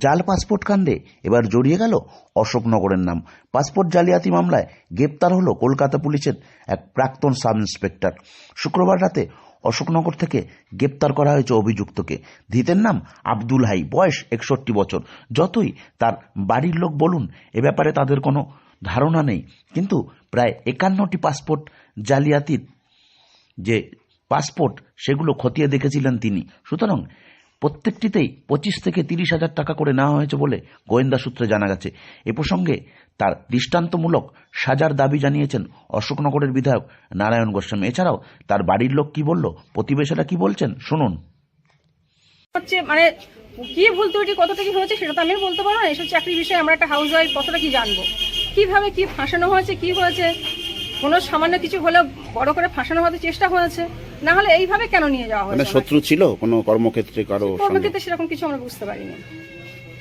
জাল পাসপোর্ট কাণ্ডে এবার জড়িয়ে গেল অশোকনগরের নাম। পাসপোর্ট জালিয়াতি মামলায় গ্রেপ্তার হলো কলকাতা পুলিশের এক প্রাক্তন সাব ইন্সপেক্টর শুক্রবার রাতে অশোকনগর থেকে গ্রেপ্তার করা হয়েছে অভিযুক্তকে। ধৃতের নাম আব্দুল হাই, বয়স একষট্টি বছর। যতই তার বাড়ির লোক বলুন, এ ব্যাপারে তাদের কোনো ধারণা নেই। কিন্তু প্রায় একান্নটি পাসপোর্ট জালিয়াতির যে পাসপোর্ট, সেগুলো খতিয়ে দেখেছিলেন তিনি। সুতরাং প্রত্যেকটিতেই পঁচিশ থেকে তিরিশ হাজার টাকা করে নেওয়া হয়েছে বলে গোয়েন্দা সূত্রে জানা গেছে। এ প্রসঙ্গে তার দৃষ্টান্তমূলক সাজার দাবি জানিয়েছেন অশোকনগরের বিধায়ক নারায়ণ গোস্বামী। এছাড়াও তার বাড়ির লোক কি বলল, প্রতিবেশীরা কি বলছেন, শুনুন। হচ্ছে মানে কি ভুল ত্রুটি, কতটা কি হয়েছে সেটা তো আমি বলতে পারব না। এসব চাকরির বিষয়ে আমরা একটা হাউস ওয়াইফ কতটা কি জানব? কীভাবে কি ফাঁসানো হয়েছে, কি হয়েছে? কোনো সামান্য কিছু হলে বড় করে ফাঁসানো হতে চেষ্টা হয়েছে। না হলে এইভাবে কেন নিয়ে যাওয়া মানে হয়েছে শত্রু ছিল কোনো কর্মক্ষেত্রে কারও সঙ্গে কর্মক্ষেত্রে সেরকম কিছু আমরা বুঝতে পারিনি।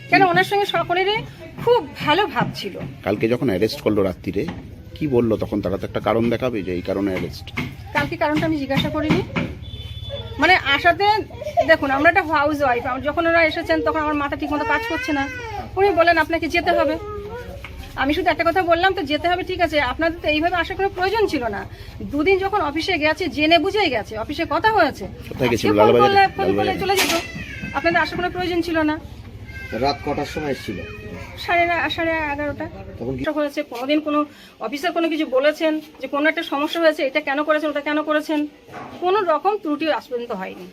কেন ওনার সঙ্গে সকলেরই খুব ভালো ভাব ছিল। কালকে যখন অ্যারেস্ট করল রাত্রিরে কি বলল? তখন তারা তো একটা কারণ দেখাবে যে এই কারণে অ্যারেস্ট। কালকে কারণটা আমি জিজ্ঞাসা করিনি। মানে আসাতে দেখুন আমরা একটা হাউস ওয়াইফ যখন ওরা এসেছেন তখন আমার মাথা ঠিকমতো কাজ করছে না। উনি বলেন আপনাকে যেতে হবে। আমি শুধু একটা কথা বললাম তো যেতে হবে ঠিক আছে। আপনাদের তো এইভাবে আসার কোনো প্রয়োজন ছিল না। দুদিন যখন অফিসে গেছে জেনে বুঝেই গেছে অফিসে কথা হয়েছে। কোথায় গেছিল? ফোন করলে ফোন করলে চলে যেত। আপনাদের আসার কোনো প্রয়োজন ছিল না। রাত কটার সময় ছিল সাড়ে সাড়ে এগারোটা। হয়েছে কোনোদিন কোনো অফিসার কোনো কিছু বলেছেন যে কোনো একটা সমস্যা হয়েছে এটা কেন করেছেন ওটা কেন করেছেন? কোনো রকম ত্রুটি আজ পর্যন্ত হয়নি।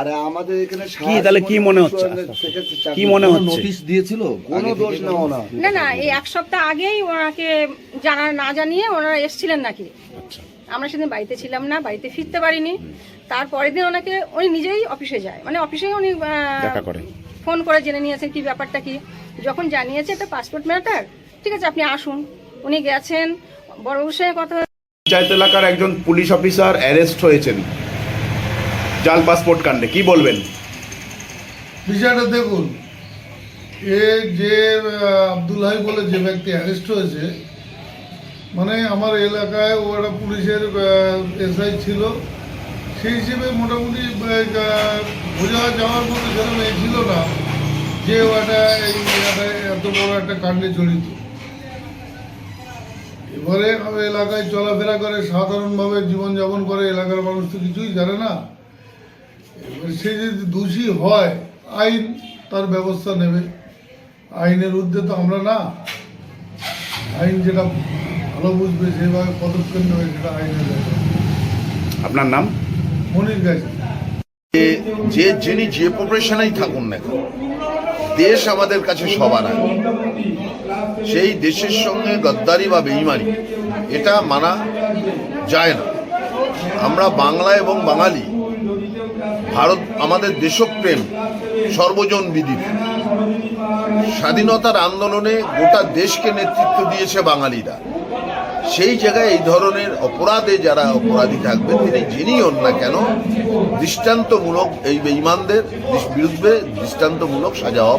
আরে আমাদের এখানে কি তাহলে কি মনে হচ্ছে? কি মনে হচ্ছে? নোটিশ দিয়েছিল? কোনো দোষ নেও না। না না এই এক সপ্তাহ আগেই ওনাকে জানা না জানিয়ে ওনারা এসছিলেন নাকি? আচ্ছা। আমরা সেদিন বাড়িতে ছিলাম না বাড়িতে ফিরতে পারিনি। তারপরের দিন ওনাকে উনি নিজেই অফিসে যায়। মানে অফিসে উনি দেখা করে। ফোন করে জেনে নিয়েছেন কি ব্যাপারটা কি। যখন জানিয়েছে এটা পাসপোর্ট ম্যাটার ঠিক আছে আপনি আসুন। উনি গেছেন বড় সঙ্গে কথা পঞ্চায়েত এলাকার একজন পুলিশ অফিসার অ্যারেস্ট হয়েছেন। জাল পাসপোর্ট কাণ্ডে, কি বলবেন? বিষয়টা দেখুন, এ যে আব্দুল হাই বলে যে ব্যক্তি অ্যারেস্ট হয়েছে মানে আমার এলাকায় ও একটা পুলিশের এসআই ছিল। সেই হিসেবে মোটামুটি বোঝা যাওয়ার মতো সেরকম এ ছিল না যে ও একটা এই এত বড় একটা কাণ্ডে জড়িত। এবারে এলাকায় চলাফেরা করে, সাধারণভাবে জীবনযাপন করে, এলাকার মানুষ তো কিছুই জানে না। সে যদি দোষী হয় আইন তার ব্যবস্থা নেবে। আইনের ঊর্ধ্বে তো আমরা না। আইন যেটা ভালো বুঝবে সেভাবে পদক্ষেপ নেবে সেটা আইনের আপনার নাম? মনির গেছে। যে যিনি যে প্রফেশনেই থাকুন না কেন দেশ আমাদের কাছে সবার আগে। সেই দেশের সঙ্গে গদ্দারি বা বেইমানি এটা মানা যায় না। আমরা বাংলা এবং বাঙালি ভারত আমাদের দেশপ্রেম, সর্বজন বিদিত স্বাধীনতার আন্দোলনে গোটা দেশকে নেতৃত্ব দিয়েছে বাঙালিরা সেই জায়গায় এই ধরনের অপরাধে যারা অপরাধী থাকবেন তিনি যিনি হন না কেন, দৃষ্টান্তমূলক এই বেঈমানদের বিরুদ্ধে দৃষ্টান্তমূলক সাজা হওয়া।